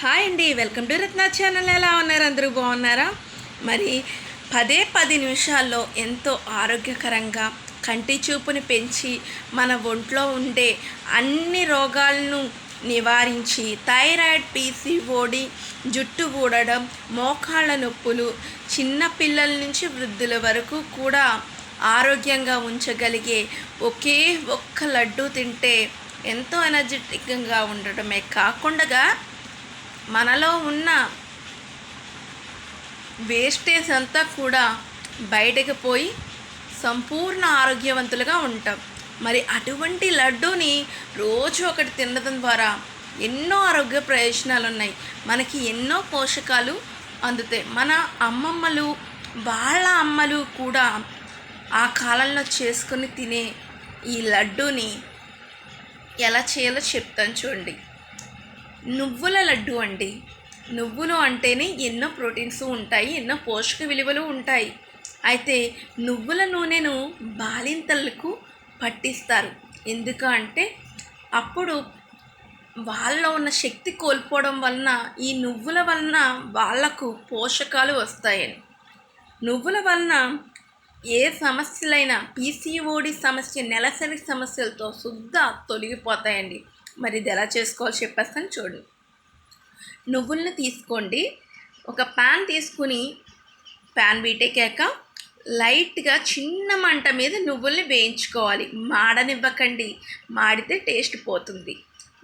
Hi అండి welcome to Ratna channel. ఎలా ఉన్నారు? అందరూ బాగున్నారా? మరి పదే పది నిమిషాల్లో ఎంతో ఆరోగ్యకరంగా కంటి చూపుని పెంచి మన ఒంట్లో ఉండే అన్ని రోగాలను నివారించి థైరాయిడ్ పీసీఓడి జుట్టు ఊడడం మోకాళ్ళ నొప్పులు చిన్న పిల్లల నుంచి వృద్ధుల వరకు కూడా ఆరోగ్యంగా ఉంచగలిగే ఒకే ఒక్క లడ్డు తింటే ఎంతో ఎనర్జెటిక్గా ఉండడమే కాకుండా మనలో ఉన్న వేస్టేజ్ అంతా కూడా బయటకు పోయి సంపూర్ణ ఆరోగ్యవంతులుగా ఉంటాం. మరి అటువంటి లడ్డూని రోజు ఒకటి తినడం ద్వారా ఎన్నో ఆరోగ్య ప్రయోజనాలు ఉన్నాయి. మనకి ఎన్నో పోషకాలు అందుతాయి. మన అమ్మమ్మలు వాళ్ళ అమ్మలు కూడా ఆ కాలంలో చేసుకొని తినే ఈ లడ్డూని ఎలా చేయాలో చెప్తాను చూడండి. నువ్వుల లడ్డు అండి. నువ్వులు అంటేనే ఎన్నో ప్రోటీన్స్ ఉంటాయి ఎన్నో పోషక విలువలు ఉంటాయి. అయితే నువ్వుల నూనెను బాలింతలకు పట్టిస్తారు. ఎందుకు అంటే అప్పుడు వాళ్ళలో ఉన్న శక్తి కోల్పోవడం వలన ఈ నువ్వుల వలన వాళ్ళకు పోషకాలు వస్తాయని. నువ్వుల వలన ఏ సమస్యలైనా పీసీఓడి సమస్య నెలసరి సమస్యలతో శుద్ధ తొలగిపోతాయండి. మరి ఇది ఎలా చేసుకోవాలో చెప్పేస్తాను చూడండి నువ్వుల్ని తీసుకోండి. ఒక ప్యాన్ తీసుకుని ప్యాన్ వీటెక్కాక లైట్గా చిన్న మంట మీద నువ్వుల్ని వేయించుకోవాలి. మాడనివ్వకండి. మాడితే టేస్ట్ పోతుంది.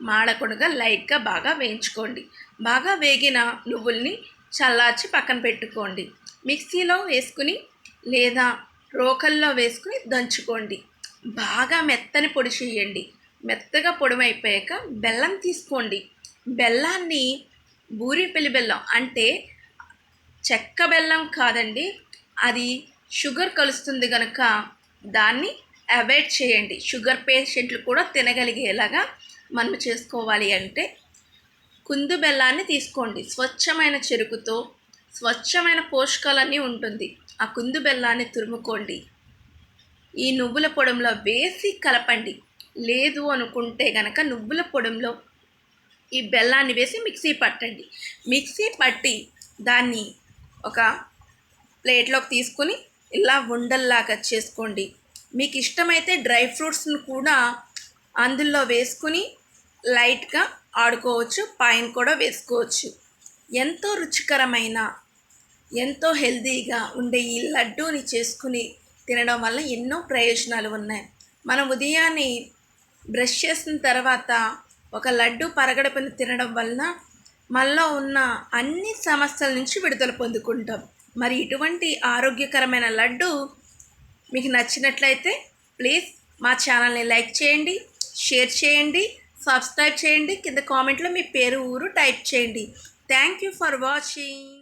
మాడకుండా లైట్గా బాగా వేయించుకోండి. బాగా వేగిన నువ్వుల్ని చల్లార్చి పక్కన పెట్టుకోండి. మిక్సీలో వేసుకుని లేదా రోకల్లో వేసుకుని దంచుకోండి. బాగా మెత్తని పొడి చేయండి. మెత్తగా పొడమైపోయాక బెల్లం తీసుకోండి. బెల్లాన్ని బూరిపల్లి బెల్లం అంటే చెక్క బెల్లం కాదండి అది షుగర్ కలుస్తుంది కనుక దాన్ని అవాయిడ్ చేయండి. షుగర్ పేషెంట్లు కూడా తినగలిగేలాగా మనం చేసుకోవాలి అంటే కుందు బెల్లాన్ని తీసుకోండి. స్వచ్ఛమైన చెరుకుతో స్వచ్ఛమైన పోషకాలన్నీ ఉంటుంది. ఆ కుందు బెల్లాన్ని తురుముకోండి. ఈ నువ్వుల పొడంలో వేసి కలపండి. లేదు అనుకుంటే గనక నువ్వుల పొడంలో ఈ బెల్లాన్ని వేసి మిక్సీ పట్టండి. మిక్సీ పట్టి దాన్ని ఒక ప్లేట్లోకి తీసుకొని ఇలా ఉండల్లాగా చేసుకోండి. మీకు ఇష్టమైతే డ్రై ఫ్రూట్స్ని కూడా అందులో వేసుకుని లైట్గా ఆడుకోవచ్చు పైన కూడా వేసుకోవచ్చు. ఎంతో రుచికరమైన ఎంతో హెల్తీగా ఉండే ఈ లడ్డూని చేసుకుని తినడం వల్ల ఎన్నో ప్రయోజనాలు ఉన్నాయి. మనం ఉదయాన్నే బ్రష్ చేసిన తర్వాత ఒక లడ్డు పరగడపని తినడం వలన మనలో ఉన్న అన్ని సమస్యల నుంచి విడుదల పొందుకుంటాం. మరి ఇటువంటి ఆరోగ్యకరమైన లడ్డు మీకు నచ్చినట్లయితే ప్లీజ్ మా ఛానల్ని లైక్ చేయండి షేర్ చేయండి సబ్స్క్రైబ్ చేయండి. కింద కామెంట్లో మీ పేరు ఊరు టైప్ చేయండి. Thank you for watching.